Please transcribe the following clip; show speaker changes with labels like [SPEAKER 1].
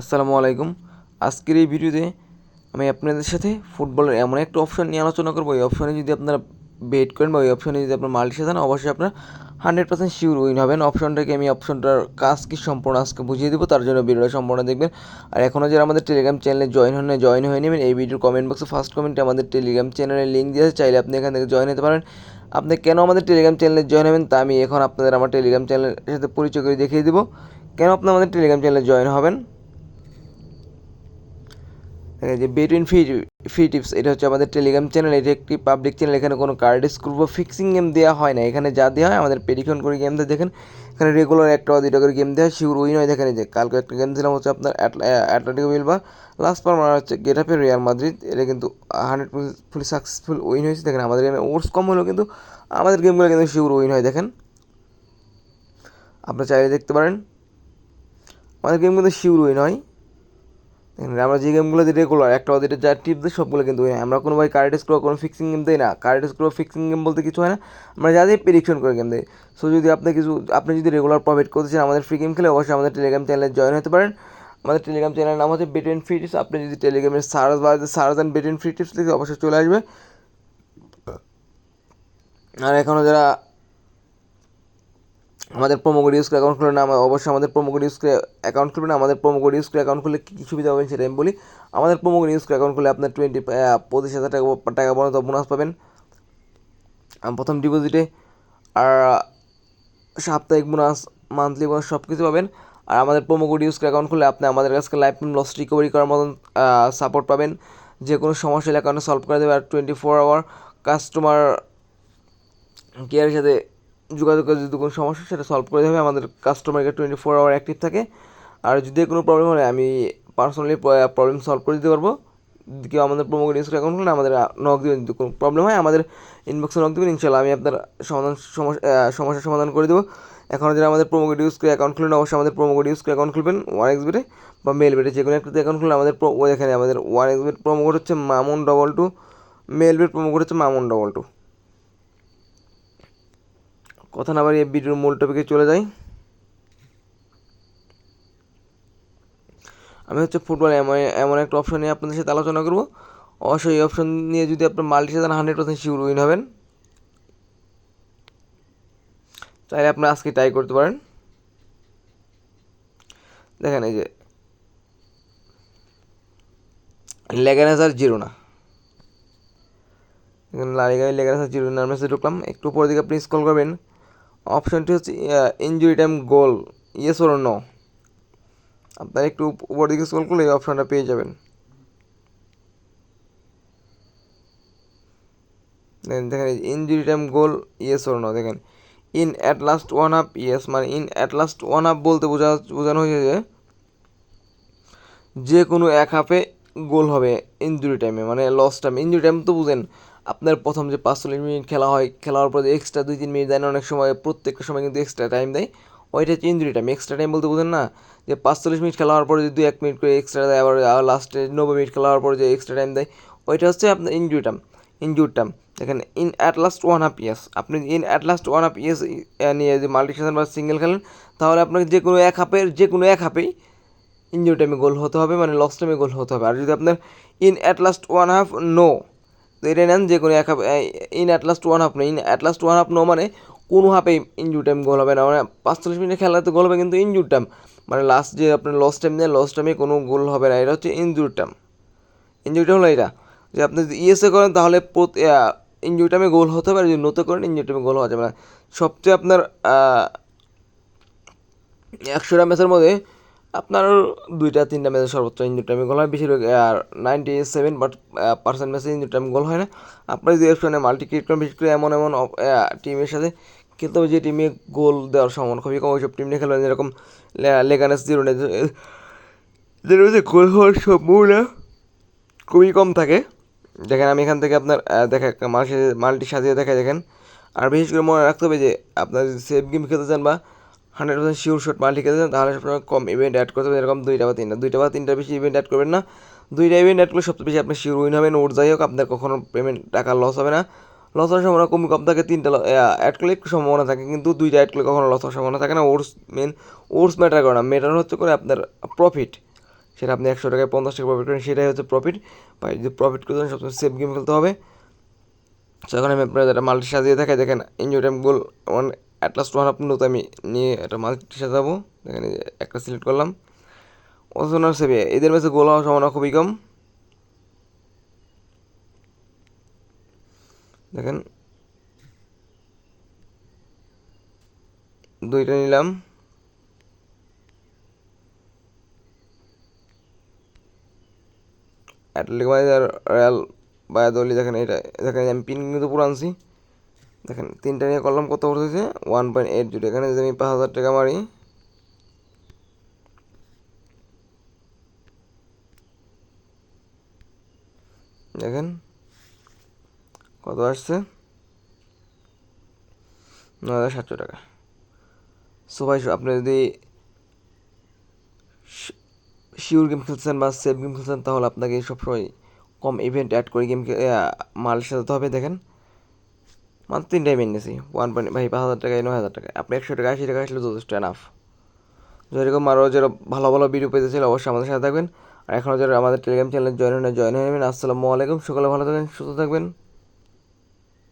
[SPEAKER 1] আসসালামু আলাইকুম। আজকের এই ভিডিওতে আমি আপনাদের সাথে ফুটবলের এমন একটা অপশন নিয়ে আলোচনা করব। এই অপশনে যদি আপনারা বেট করেন বা ওই অপশনে যদি আপনার মাল্টি সাজান অবশ্যই আপনার হান্ড্রেড পার্সেন্ট শিওর উইন হবেন। অপশনটাকে আমি অপশনটার কাজ কি সম্পূর্ণ আজকে বুঝিয়ে দেবো, তার জন্য ভিডিওটা সম্পূর্ণ দেখবেন। আর এখনও যারা আমাদের টেলিগ্রাম চ্যানেলে জয়েন হন জয়েন হয়ে নেবেন। এই ভিডিওর কমেন্ট বক্সে ফার্স্ট কমেন্টে আমাদের টেলিগ্রাম চ্যানেলের লিঙ্ক দিয়ে চাইলে আপনি এখান থেকে জয়েন হতে পারেন। আপনি কেন আমাদের টেলিগ্রাম চ্যানেলে জয়েন হবেন তা আমি এখন আপনাদের আমার টেলিগ্রাম চ্যানেলের সাথে পরিচয় করে দেখিয়ে দেবো। কেন আপনি আমাদের টেলিগ্রাম চ্যানেলে জয়েন হবেন? যে বেটুইন ফি ফি টিপস এটা হচ্ছে আমাদের টেলিগ্রাম চ্যানেল এটা একটি পাবলিক চ্যানেল এখানে কোনো কার্ড স্ক্রুপ বা ফিক্সিং গেম দেওয়া হয় না। এখানে যা দেওয়া হয়, আমাদের পেডিকন করে গেম দেয়। দেখেন, এখানে রেগুলার একটা বা করে গেম দেওয়া হয়। শিওর উইন হয় দেখেন যে, কালকে একটা গেম দিলাম হচ্ছে আপনার অ্যাটলেটিকো বিল বা লাস্ট পার মারা হচ্ছে গেটাপে রিয়াল মাদ্রিদ এটা কিন্তু হান্ড্রেড ফুলি সাকসেসফুল উইন হয়েছে। দেখেন, আমাদের গেমে ওর্স কম হলেও কিন্তু আমাদের গেমগুলো কিন্তু শিউর উইন হয়। দেখেন, আপনারা চাইলে দেখতে পারেন, আমাদের গেম কিন্তু শিউর উইন হয়। আমরা যে গেমগুলো দিই রেগুলার একটা ওদের যা টিপ দিই সবগুলো কিন্তু আমরা কোনো ভাই কার্ড স্ক্রো কোনো ফিক্সিং গেম দিই না। কার্ড স্ক্রো ফিক্সিং গেম বলতে কিছু হয় না। আমরা যা দিয়ে প্রেডিকশন করে গেম দিই। সো যদি আপনি কিছু, আপনি যদি রেগুলার প্রফিট করতে চান আমাদের ফ্রি গেম খেলে, অবশ্যই আমাদের টেলিগ্রাম চ্যানেলে জয়েন হতে পারেন। আমাদের টেলিগ্রাম চ্যানেলের নাম হচ্ছে বেটেন ফ্রি টিপস আপনি যদি টেলিগ্রামের সার্চ বা সার্চ অ্যান্ড বেটেন ফ্রি টিপস লিখে অবশ্যই চলে আসবে। আর এখনও যারা আমাদের প্রোমো কোড ইউজ করে অ্যাকাউন্ট খুলে না অবশ্যই আমাদের প্রোমো কোড ইউজ করে অ্যাকাউন্ট খুলবেন আমাদের প্রোমো কোড ইউজ করে অ্যাকাউন্ট খুলে কী সুবিধা পাবেন সেটা আমি বলি। আমাদের প্রোমো কোড ইউজ করে অ্যাকাউন্ট খুলে আপনার টোয়েন্টি পঁচিশ হাজার টাকা টাকা পর্যন্ত বোনাস পাবেন। প্রথম ডিপোজিটে আর, সাপ্তাহিক বোনাস মান্থলি বোনাস সব কিছু পাবেন। আর আমাদের প্রোমো কোড ইউজ করে অ্যাকাউন্ট খুলে আপনি আমাদের কাছে লাইফ টাইম লস রিকভারি করার মতন সাপোর্ট পাবেন। যে কোনো সমস্যা হলে অ্যাকাউন্টে সলভ করে দেবে। আর টোয়েন্টি ফোর আওয়ার কাস্টমার কেয়ারের সাথে যোগাযোগ করে যদি কোনো সমস্যা সেটা সলভ করে দেবে আমাদের customer care twenty four hour active থাকে। আর যদি কোনো প্রবলেম হয়, আমি পার্সোনালি প্রবলেম সলভ করে দিতে পারব। কেউ আমাদের প্রোমো কোড ইউজ করে অ্যাকাউন্ট খুলে আমাদের নক দেবেন। যদি কোনো প্রবলেম হয়, আমাদের ইনবক্সে নক দেবেন। ইনশাল্লাহ আমি আপনার সমাধান সমস্যা সমস্যার সমাধান করে দেবো। এখন যারা আমাদের প্রোমো কোড ইউজ করে অ্যাকাউন্ট খুলবেন, অবশ্যই আমাদের প্রোমো কোড ইউজ করে অ্যাকাউন্ট খুলবেন। ওয়ান এক্স বেটে বা মেল বেটে যে কোনো একটা অ্যাকাউন্ট খুললে, আমাদের এখানে আমাদের one X bet promo code হচ্ছে Mamun double two Melbet promo code হচ্ছে মামুন ডবল টু কথা না বাড়িয়ে ভিডিওর মূল টপিকে চলে যাই। আমি হচ্ছে ফুটবল এমন এমন একটা অপশন নিয়ে আপনাদের সাথে আলোচনা করব। অবশ্যই এই অপশন নিয়ে যদি আপনার মাল্টি সাজান হান্ড্রেড পার্সেন্ট শিওর উইন হবেন চাইলে আপনারা আজকে ট্রাই করতে পারেন। দেখেন এই যে লেগানাস আর জিরো না এখানে লালিগায় লেগানাস আর জিরো মেসে ঢুকলাম। একটু উপরের দিকে আপনি স্ক্রল করবেন। অপশনটি হচ্ছে injury time goal yes or no আপনার একটু উপর দিকে স্ক্রল করলে এই অপশনটা পেয়ে যাবেন। দেখেন injury time goal yes or no দেখেন। In at last one up yes মানে in at last one up বলতে বোঝা, বোঝানো হয়েছে যে যে কোনো এক হাফে গোল হবে ইঞ্জুরি টাইমে মানে লস টাইম ইঞ্জুরি টাইম তো বুঝেন আপনার প্রথম যে পাঁচচল্লিশ মিনিট খেলা হয়, খেলার পর এক্সট্রা দুই তিন মিনিট দেয় না, অনেক সময় প্রত্যেকটা সময় কিন্তু এক্সট্রা টাইম দেয়। ওইটা হচ্ছে ইঞ্জুরি টাইম এক্সট্রা টাইম বলতে বোঝেন না? যে পাঁচচল্লিশ মিনিট খেলা হওয়ার পরে যদি দুই এক মিনিট করে এক্সট্রা দেয়, আবার লাস্টে নব্বই মিনিট খেলা হওয়ার পরে যে এক্সট্রা টাইম দেয়, ওইটা হচ্ছে আপনার ইঞ্জুরি টাইম ইনজুর টাইম দেখেন in at last one half years আপনি in at last one half years নিয়ে যদি মাল্টিশন বা সিঙ্গেল খেলেন, তাহলে আপনাকে যে কোনো এক হাফের, যে কোনো এক হাফেই ইঞ্জুরি টাইমে গোল হতে হবে মানে লস টাইমে গোল হতে হবে। আর যদি আপনার in at last one half no তো এটা নেন যে কোনো এক half in at last one half no in at last one half no মানে কোনো হাফে ইঞ্জুর টাইম গোল হবে না। মানে পাঁচচল্লিশ মিনিট খেলাতে গোল হবে কিন্তু ইঞ্জুর টাইম মানে লাস্ট যে আপনার লস টাইম দেয় লস টাইমে কোনো গোল হবে না। এটা হচ্ছে ইঞ্জুর টাইম ইঞ্জুরিটা হলো এটা। যে আপনি যদি ইএসএ করেন তাহলে ইঞ্জুরি টাইমে গোল হতে পারে। যদি নতে করেন ইঞ্জুরি টাইমে গোল হওয়া যাবে না। সবচেয়ে আপনার একশোটা ম্যাচের মধ্যে আপনার দুইটা, তিনটা ম্যাচে সর্বোচ্চ ইঞ্জুরি টাইমে গোল হয়। বেশিরভাগ, আর নাইনটি সেভেন বাট পার্সেন্ট ম্যাচে ইঞ্জুরি টাইম গোল হয় না। আপনার যদি অপশনে মাল্টি ক্রিকেট করেন বিশেষ করে এমন এমন টিমের সাথে খেলতে হবে যে টিমে গোল দেওয়ার সম্ভাবনা খুবই কম, ওইসব টিম নিয়ে খেলবেন যেরকম লেগানেস জিরো গোল হওয়ার সম্ভাবনা খুবই কম থাকে। দেখেন, আমি এখান থেকে আপনার দেখা মাল্টি মাল্টি সাজিয়ে দেখা দেখেন। আর বিশেষ করে মনে রাখতে হবে যে, আপনার সেফ গেম খেলতে চান বা hundred percent sure shot multi খেলতে চান তাহলে আপনার কম ইভেন্ট অ্যাড করতে হবে এরকম দুইটা বা তিনটা। দুইটা বা তিনটা বেশি ইভেন্ট অ্যাড করবেন না। দুইটা ইভেন্ট অ্যাড করলে সবচেয়ে বেশি আপনি শিওর উইন হবেন। ওর যাই হোক, আপনার কখনো পেমেন্ট টাকা লস হবে না। লস হওয়ার সম্ভাবনা কম কম থাকে, তিনটা অ্যাড করলে একটু সম্ভাবনা থাকে। কিন্তু দুইটা অ্যাড করলে কখনো লস হওয়ার সম্ভাবনা থাকে না। ওর্স মেন ওর্স ম্যাটার করে না। ম্যাটার হচ্ছে করে আপনার প্রফিট সেটা আপনি একশো টাকায় পঞ্চাশ টাকা প্রফিট করেন, সেটাই হচ্ছে প্রফিট বা যদি প্রফিট করতে সবসময় সেফ গেম খেলতে হবে। তো এখন আমি আপনার একটা মাল্টি সাজিয়ে দেখাই। দেখেন injury time goal one at last one আপনার তো আমি নিয়ে একটা মাল্টি সাজাবো যে একটা সিলেক্ট করলাম। ওজনার সেভে এদের ম্যাচে গোল হওয়ার সম্ভাবনা খুবই কম। দেখেন। দুইটা নিলাম। অ্যাটলেটিক মাদ্রিদ আর রিয়াল বায়াদলি দেখেন এটা দেখেন আমি পিন কিন্তু পুরো আনছি। দেখেন, তিনটা নিয়ে করলাম কত পড়তেছে ওয়ান পয়েন্ট এইট জিরো এখানে যদি আমি পাঁচ হাজার টাকা মারি, দেখেন, কত আসছে? ন হাজার সাতশো টাকা। সো ভাই, আপনি যদি শিওর গেম খেলছেন বা সেফ গেম খেলছেন, তাহলে আপনাকে সবসময় কম ইভেন্ট অ্যাড করে গেম মাল সাজাতে হবে, দেখেন। মাত্র তিন ইভেন্ট নিয়েছি ওয়ান পয়েন্ট ভাই, পাঁচ হাজার টাকা নয় হাজার টাকা আপনি একশো টাকা, আশি টাকা আসলে যথেষ্ট এনাফ যেরকম আরও যারা ভালো ভালো ভিডিও পেতে চাইলে অবশ্যই আমাদের সাথে থাকবেন। আর এখনও যারা আমাদের টেলিগ্রাম চ্যানেলে জয়েন হয়ে জয়েন হয়ে নেবেন। আসসালামু আলাইকুম, সকালে ভালো থাকবেন, সুস্থ থাকবেন।